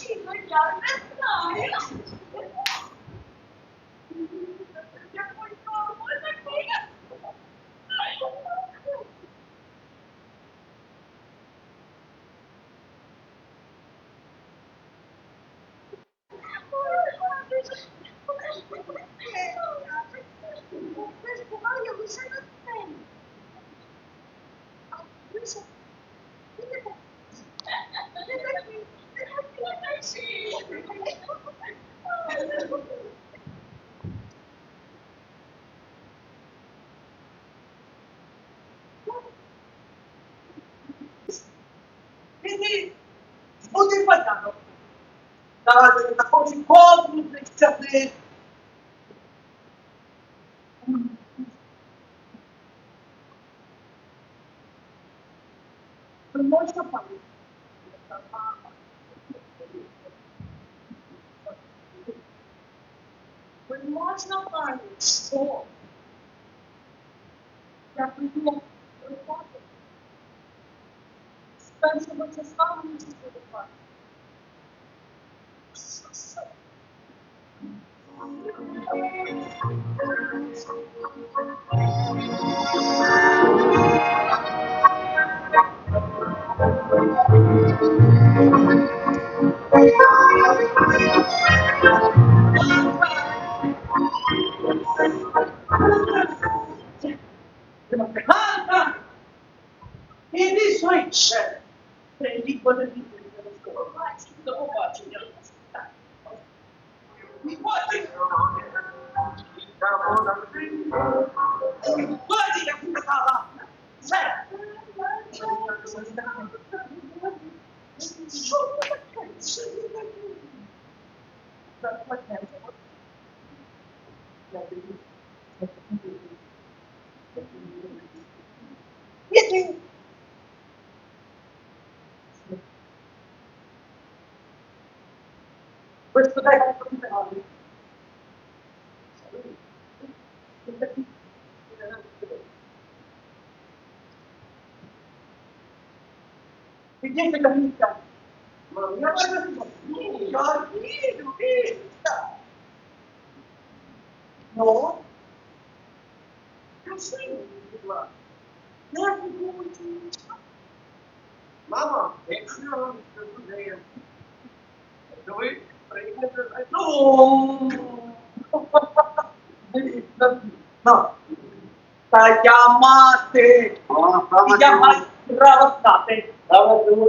你们娘们儿咋？de códigos tem Ви спитайте, що ти робиш. Ідіть Ну? Будь ласка. Я не думаю, Мама, якщо я вам скажу, де я, то ви приймете за Ну, та я мати, я маю право знати. Та ви їм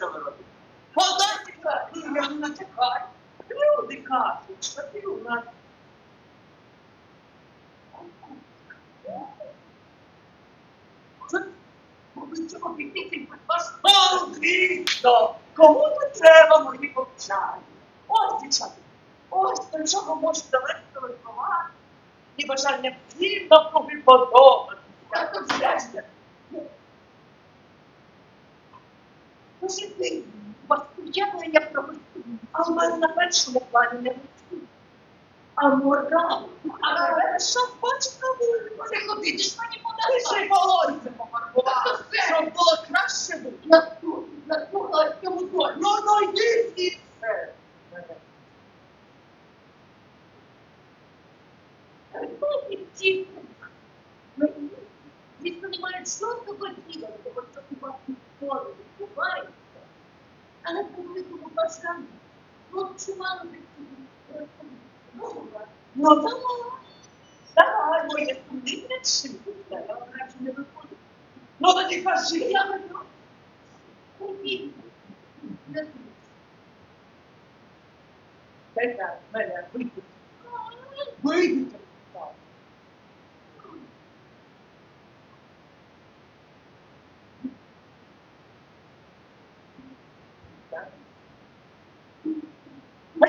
Робите? Подайте квартиру, я не чекаю. Люди кажуть, що ти у нас. Цього піти ваш конфлікто. Кому не треба мої повчання? Ось дівчата, ось до чого може довести телефонувати і бажання всім навкруги подобатися. У вас уявлення про весілля, а у мене на першому плані не весілля. А морал, а на першому бачите вулиці. Ти ходиш мені Ти ще й волосся пофарбувала, щоб було краще бути. Я тут, я тут, а в цьому домі. Ну, ну, йди звідси. Ці, дійсно не fome do Kuwait, a República do Paixão, outros humanos não não, lá. não lá, não é Não, não. Não, é uma não é? Não Não, não. mas não. Política. Verdade, verdade, não Política.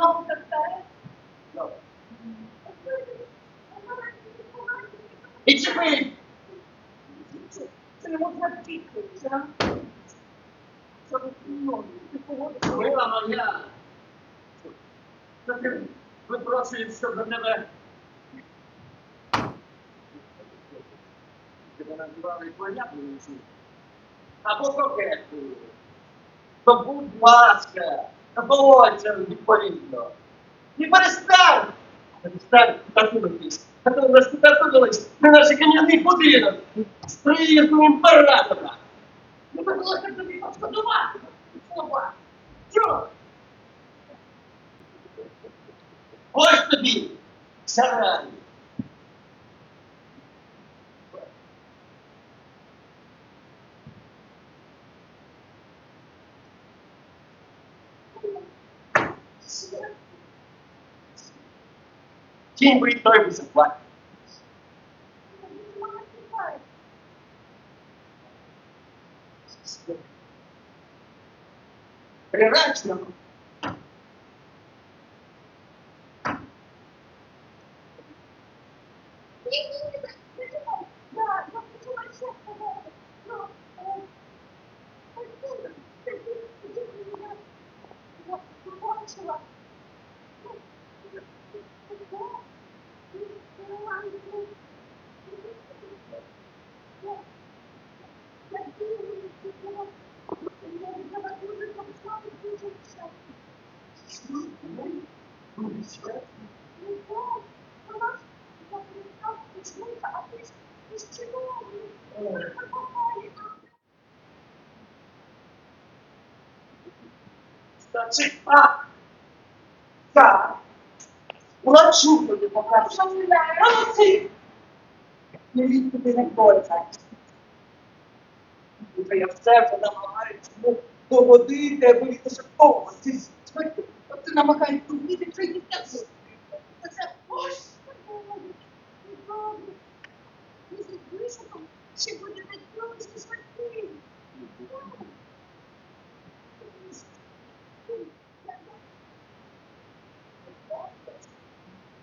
ना हो सकता है It's a win. Se ne vuoi fare piccolo, già? Cioè? Sono più nuovi, più forti. Quella maglia. Perché le prossime sono nelle... Che devono arrivare quegli altri, sì. A poco che... Dopo un maschera. Поводься відповідно. І перестань! Перестань татулитись. Татулилась, татулилась на наш кам'яний будинок з приїздом імператора. Не було тобі пошкодувати. Слова. Що? Ось тобі, сарай. Кінь би і той би заплатив. Прирачно. Значить, а, так, плачу тобі покажу. Молодці! Не від тобі не борця. Я все намагаюся доводити, аби він ще повністю. От ти намагаєшся вміти, що й не це. Це ось. Чи буде найкраще смерти? Коридор! А ти не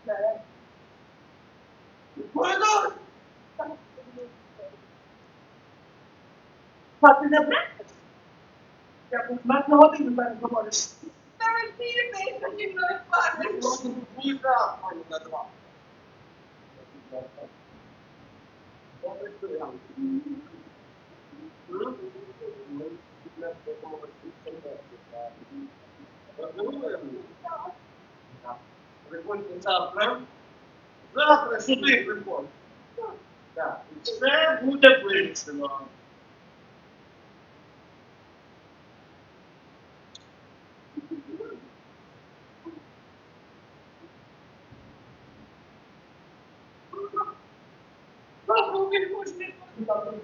Né? E quando o abertas, de alguns matos não tem lugar para morar. Que é é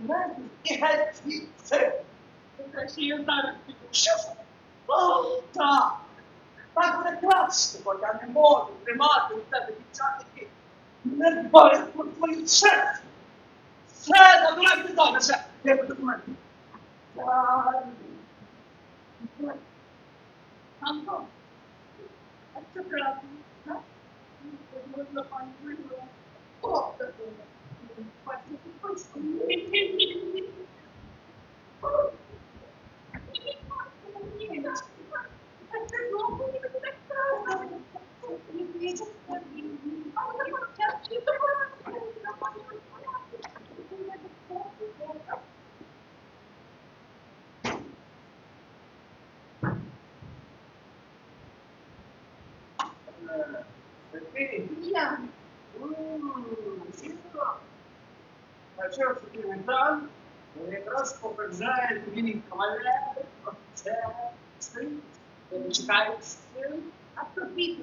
знаєте, і геть звідси. Краще я зараз піду. Що ж? О, так. Так буде краще, бо я minuter senare tjoff! Volta! Ma come classico da memoria, remate, utilizzate che nel bar fuori il set! Seta durante donna, cioè, devo documenti. Tanto, ecco che la vita, non lo fanno più, oh, perché, quasi tutto questo, ж ти не там? Ну, Якраз попереджає тобі кавалер, це стоїть, не чекаєш. А хто піде?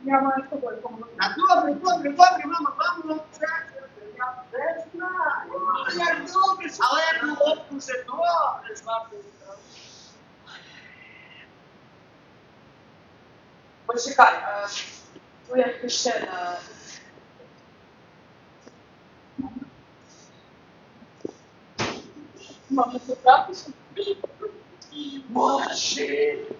minha mãe chegou e falou, dobre, dobre, dobre, mamãe, vamos, vamos, vamos. na łopku, że dobre, zmarły. Poczekaj, tu jak vamos na... Mamy to prawie? Moczy!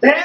They're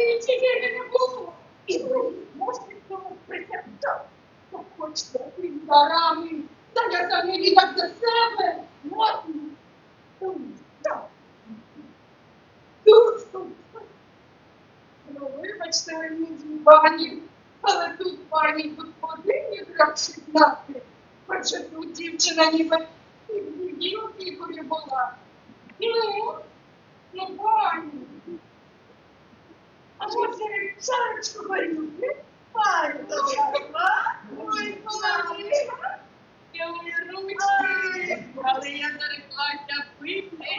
дається вірними Богу, і ви можете тому притягнути. Та хочете він дарами, та я за неї так за себе, можна. Так. Дурство. Ну, вибачте мені, пані, але тут пані господині краще знати, адже тут дівчина ніби і в білій була. Ну, ну, пані, você sabe descobrir Ai, eu é é? me arrumo. Além de falar que é a Britney.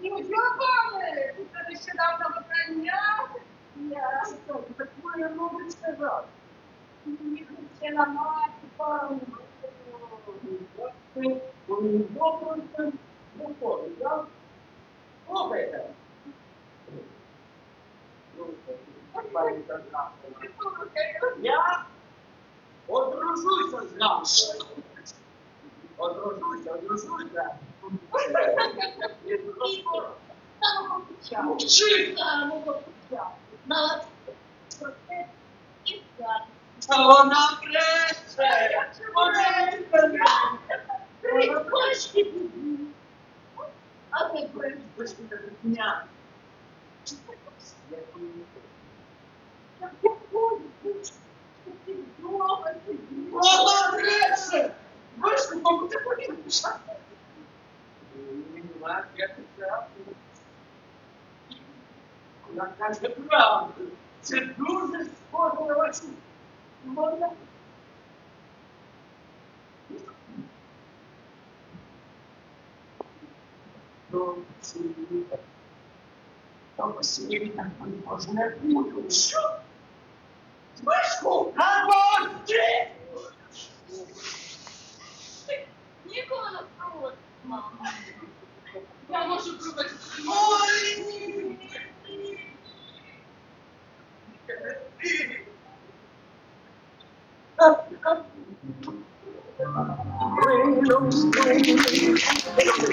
Ну, йобали! Це нещодавно вибрання. Я Такое робить сказати. їх ще ламати, пані. Слухайте. Я одружуся з Ганшою. Одружуся, одружуся. Вона бреше! Вона! А ти. Дня. Вона бреше! Ви ж не можете повірити. Вона каже правду. Це дуже схоже на вашу. Вона Тому сьогодні так можна бути. Що? Вишку! Або ти! Ніколи не проводить, мама. Я можу провести.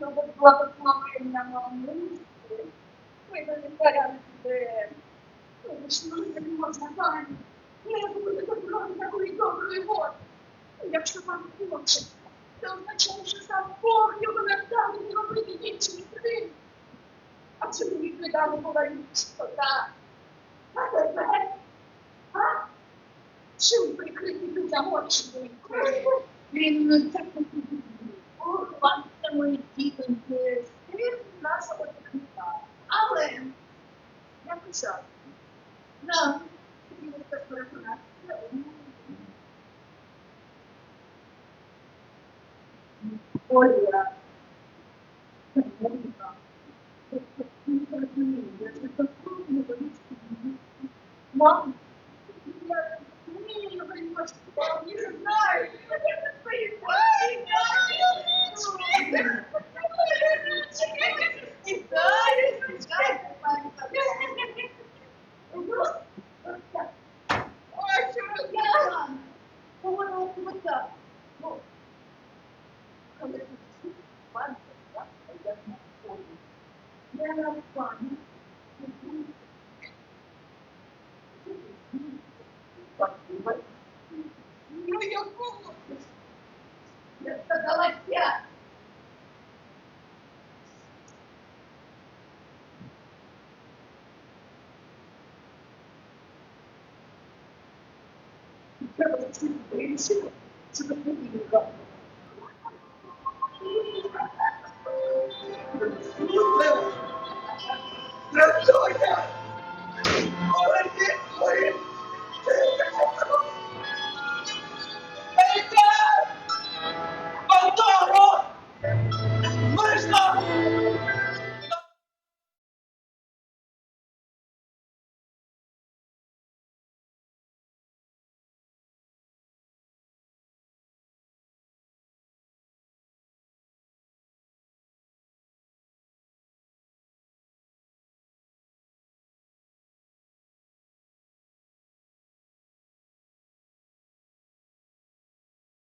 Não vou colocar uma mão na mão, mas eu vou parar. Ну, ну, не можна пані. Не буде доброї такої доброї води. Якщо пан хоче, це означає, що сам Бог його не вдав зробити іншим людини. А недавно говорив, що так. А тепер, а? Чим прикриті людям очі були? Він так Ох, вам це мої дітоньки, він нашого техніка. Але, я писав, No. Olha, Mom, Itu beresiko.